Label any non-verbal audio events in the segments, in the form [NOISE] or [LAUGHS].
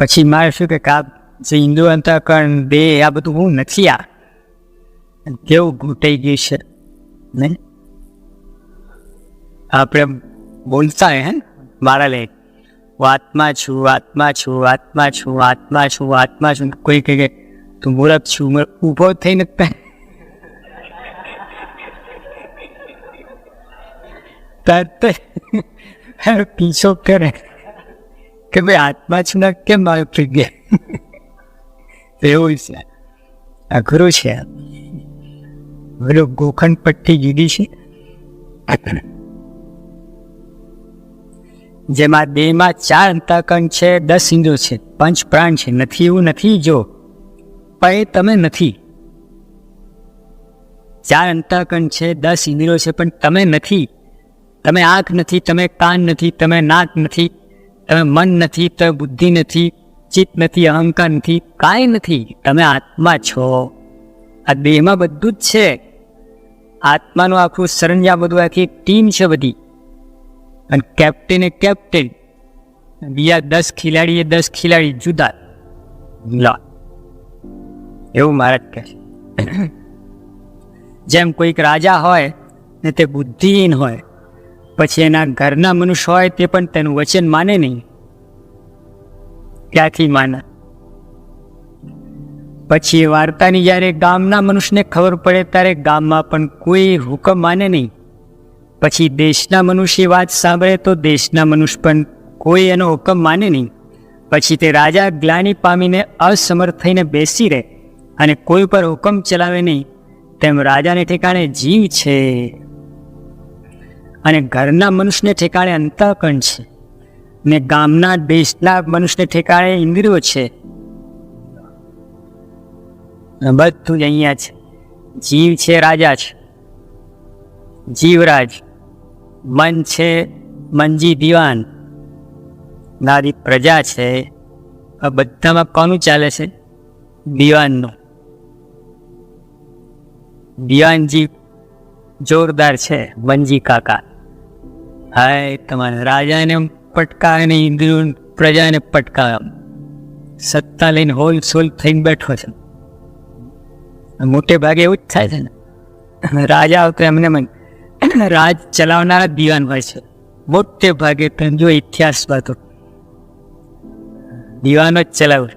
પછી મારે શું કે આ જે હિન્દુ અંતઃકરણ, બે, આ બધું હું નથી આ. કેવું ઘૂંટાઈ ગયું છે, ને? આપણે બોલતા હે મારા લે હું આત્મા છું આત્મા છું આત્મા છું આત્મા છું આત્મા છું. કોઈ કહે કે, તું મૂરખ છું. ઊભો થઈને તરત [LAUGHS] પીછો કરે. કે ભાઈ આત્મા ને કેમ મારે ફ્રી ગયા એવું છે. અઘરું છે પેલું ગોખંડ પટ્ટી જુદી છે? જેમાં દેહમાં ચાર અંતકણ છે, દસ ઇન્દ્રો છે, પંચ પ્રાણ છે. નથી એવું, નથી જો. પણ એ તમે નથી. ચાર અંતકણ છે, દસ ઇન્દ્રો છે, પણ તમે નથી. તમે આંખ નથી, તમે કાન નથી, તમે નાક નથી તમે મન નથી, તમે બુદ્ધિ નથી, ચિત્ત નથી, અહંકાર નથી, કાંઈ નથી. તમે આત્મા છો. આ દેહમાં બધું જ છે. આત્માનું આખું સરંજામ બધું આખી ટીમ છે બધી. અને કેપ્ટન એ કેપ્ટન બીજા દસ ખિલાડી એ દસ ખિલાડી જુદા. લો. એવું મહારાજ કહે છે. જેમ કોઈક રાજા હોય ને તે બુદ્ધિહીન હોય પછી એના ઘરના મનુષ્ય હોય તે પણ તેનું વચન માને નહીં. ક્યાંથી માને? પછી વાર્તાની જ્યારે ગામના મનુષ્યને ખબર પડે ત્યારે ગામમાં પણ કોઈ હુકમ માને નહીં. પછી દેશના મનુષ્ય વાત સાંભળે તો દેશના મનુષ્ય પણ કોઈ એનો હુકમ માને નહીં. પછી તે રાજા ગ્લાની પામીને અસમર્થ થઈને બેસી રહે અને કોઈ પર હુકમ ચલાવે નહીં. તેમ રાજાને ઠેકાણે જીવ છે. અને ઘરના મનુષ્યને ઠેકાણે અંતઃકરણ છે. ને ગામના દેશના મનુષ્યને ઠેકાણે ઇન્દ્રિયો છે. બધું જ અહીંયા છે. જીવ છે, રાજા છે. જીવરાજ, મન છે મનજી દિવાન. નારી પ્રજા છે. આ બધામાં કોનું ચાલે છે? દિવાનનું. દિવાનજી જોરદાર છે મનજી કાકા. હાય, તમારે રાજાને પટકાવે ને ઇન્દ્રિયો પ્રજાને પટકાવે સત્તા લઈને હોલ સોલ થઈને બેઠો છે. મોટે ભાગે એવું જ થાય છે ને. રાજા આવતો એમને મન રાજ ચલાવનારા દિવાન હોય છે. મોટે ભાગે તમે જો ઇતિહાસમાં તો દિવાનો જ ચલાવે.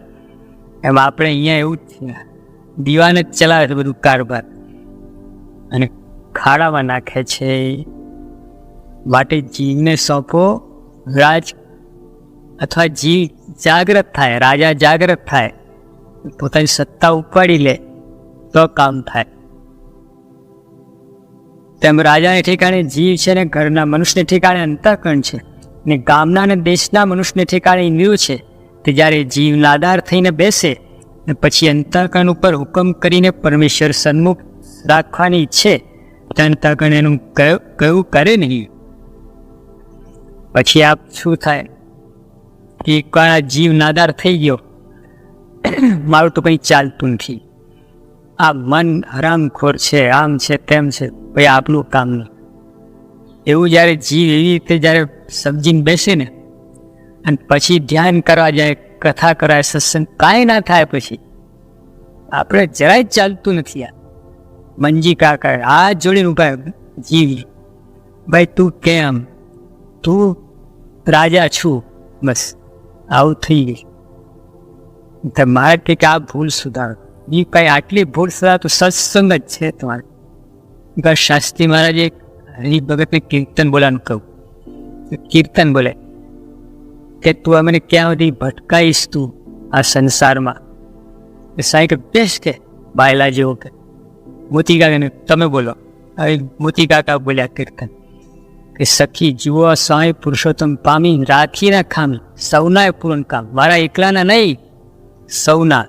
એમ આપણે અહીંયા એવું જ છે. દિવાન જ ચલાવે છે બધું કારભાર અને ખાડામાં નાખે છે. માટે જીવને સોંપો, રાજ અથવા જીવ જાગ્રત થાય, રાજા જાગ્રત થાય, પોતાની સત્તા ઉપાડી લે, તો કામ થાય. તેમ રાજાને ઠેકાણે જીવ છે ને ઘરના મનુષ્યને ઠેકાણે અંતઃકરણ છે ને ગામના અને દેશના મનુષ્યને ઠેકાણે ઇન્દ્રિયો છે, તે જ્યારે જીવ નાદાર થઈને બેસે ને પછી અંતઃકરણ ઉપર હુકમ કરીને પરમેશ્વર સન્મુખ રાખવાની ઈચ્છે, તો અંતઃકરણ એનું કયું કયું કરે નહીં. પછી આપ શું થાય? કે આ જીવ નાદાર થઈ ગયો. મારું તો કંઈ ચાલતું નથી. આ મન હરામખોર છે, આમ છે, તેમ છે ભાઈ આપણું કામ નહીં. એવું જ્યારે જીવ એવી રીતે જ્યારે સમજીને બેસે ને, અને પછી ધ્યાન કરવા જાય, કથા કરાય, સત્સંગ કાંઈ ના થાય પછી, આપણે જરાય ચાલતું નથી આ. મંજી કાકા, આ જોડીને ઊભા જીવ. ભાઈ, તું કેમ? તું રાજા છું, બસ, આવું થઈ ગયું. તો મારે કંઈક આ ભૂલ સુધારો. એ કાંઈ આટલી ભૂલ સુધાર તો સત્સંગ જ છે તમારે. બસ, શાસ્ત્રી મહારાજે હરિ ભગતને કીર્તન બોલાનું કહું કીર્તન બોલે, કે તું અમને ક્યાં સુધી ભટકાઈશ તું આ સંસારમાં? સાંઈ કે બેસ કે, બાયલા જેવો કે. મોતી કાકાને તમે બોલો. હવે મોતી કાકા બોલ્યા કીર્તન. કે સખી, જુઓ સાંઈ પુરુષોત્તમ પામી, રાખીના ખામી, સૌના પૂરણ કામ. મારા એકલાના નહીં, સૌના.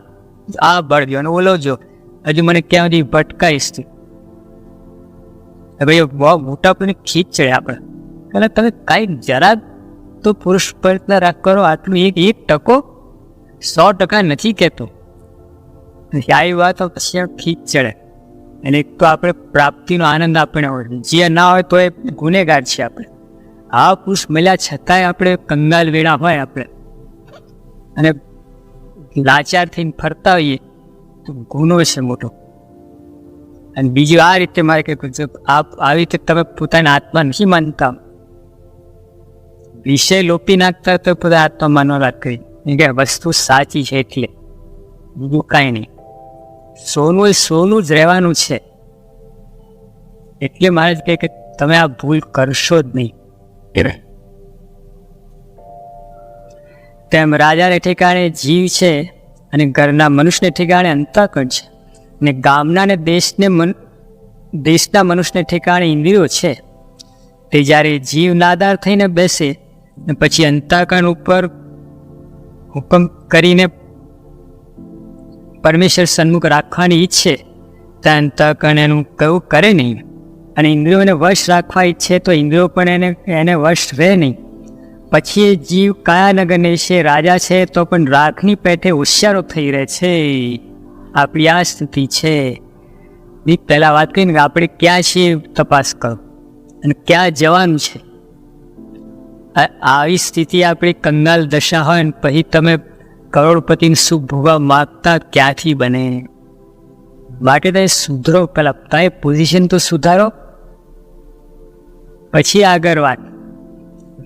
આ બળજો અને ઓલો જો હજુ મને ક્યાં સુધી ભટકાઈશ તું? હવે બહુ મોટા પણ ખીચ ચડે આપણે. અને તમે કાંઈ જરા તો પુરુષ પ્રયત્ન રાખ કરો, આટલું એક એક ટકો સો ટકા નથી કહેતો. આવી વાત પછી ખીચ ચડે. અને એક તો આપણે પ્રાપ્તિનો આનંદ આપણે હોય જે ના હોય તો એ ગુનેગાર છે આપણે. આ પુરુષ મળ્યા છતાંય આપણે કંગાલ વેળા હોય આપણે. અને લાચાર થઈને ફરતા હોઈએ તો ગુનો છે મોટો. અને બીજું આ રીતે મારે કે આપ આવી રીતે તમે પોતાના આત્મા નથી માનતા. વિષય લોપી નાખતા તો પોતાના આત્મા માનવા વાત કરી. કે વસ્તુ સાચી છે એટલે. બીજું કાંઈ નહીં. સોનું એ સોનું જ રહેવાનું છે. એટલે મારે કહે કે તમે આ ભૂલ કરશો જ નહીં. તેમ રાજાને ઠેકાણે જીવ છે અને ઘરના મનુષ્યને ઠેકાણે અંતઃકરણ છે. અને ગામના ને દેશને મન દેશના મનુષ્યને ઠેકાણે ઇન્દ્રિયો છે. તે જ્યારે જીવ નાદાર થઈને બેસે ને પછી અંતઃકરણ ઉપર હુકમ કરીને પરમેશ્વર સન્મુખ રાખવાની ઈચ્છે. ત્યાં અને એનું કયું કરે નહીં. અને ઇન્દ્રિયોને વશ રાખવા ઈચ્છે તો ઇન્દ્રિયો પણ એને એને વશ રહે નહીં. પછી એ જીવ કયા નગરને છે રાજા છે તો પણ રાખની પેઠે હોશિયારો થઈ રહે છે. આપણી આ સ્થિતિ છે. દીપ, પહેલાં વાત કરીને આપણે ક્યાં છીએ તપાસ કરો. અને ક્યાં જવાનું છે? આવી સ્થિતિ આપણી કંગાલ દશા હોય ને પછી તમે કરોડપતિને સુખ ભોગવા માગતા ક્યાંથી બને? માટે તમે સુધરો. પહેલાં તમે પોઝિશન તો સુધારો. પછી આગળ વાત.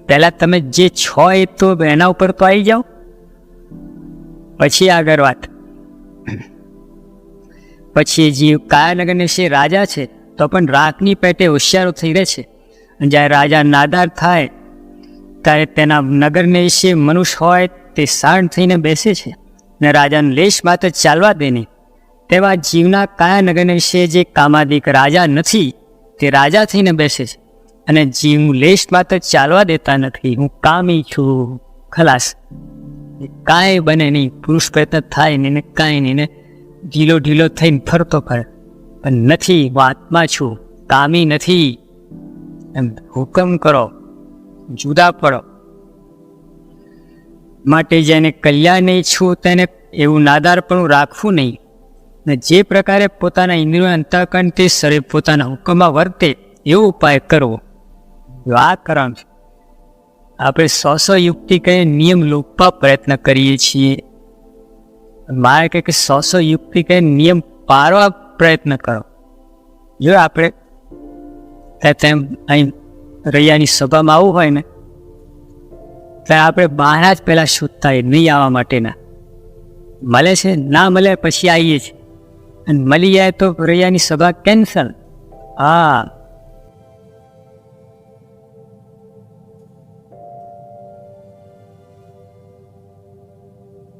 પહેલાં તમે જે છો એ તો એના ઉપર તો આવી જાઓ. પછી આગળ વાત. પછી જીવ કાયાનગરને છે રાજા છે, તો પણ રાખની પેટે હોશિયારો થઈ રહે છે. જ્યારે રાજા નાદાર થાય, ત્યારે તેના નગરને વિશે મનુષ્ય હોય તે શાંત થઈને બેસે છે ને રાજાને લેશ માત્ર ચાલવા દે નહીં. તેવા જીવના કયા નગરને વિશે જે કામાદિક રાજા નથી, તે રાજા થઈને બેસે છે અને જીવ લેશ માત્ર ચાલવા દેતા નથી. હું કામી છું, ખલાસ. કાંઈ બને નહીં, પુરુષ પ્રયત્ન થાય નહીં ને કાંઈ નહીં ને ઢીલો ઢીલો થઈને ફરતો ફરે. પણ નથી, હું આત્મા છું, કામી નથી. એમ હુકમ કરો, જુદા પડો. માટે જેને કલ્યાણ છું, તેને એવું નાદારપણું રાખવું નહીં. ને જે પ્રકારે પોતાના ઇન્દ્રિય અંતઃકરણથી શરીર પોતાના હુકમમાં વર્તે, એવો ઉપાય કરવો. આ છે આપણે સો સો યુક્તિ કહીએ, નિયમ લોપવા પ્રયત્ન કરીએ છીએ. મારે કહે કે સો સો યુક્તિ કહે નિયમ પાળવા પ્રયત્ન કરો. જો આપણે તેમ અહીં રૈયાની સભામાં આવવું હોય ને ત્યારે આપણે બહાર જ પહેલાં શોધતા હોય નહીં આવવા માટેના. મળે છે, ના મળે પછી આવીએ છીએ. અને મળી જાય તો રૈયાની સભા કેન્સલ હા.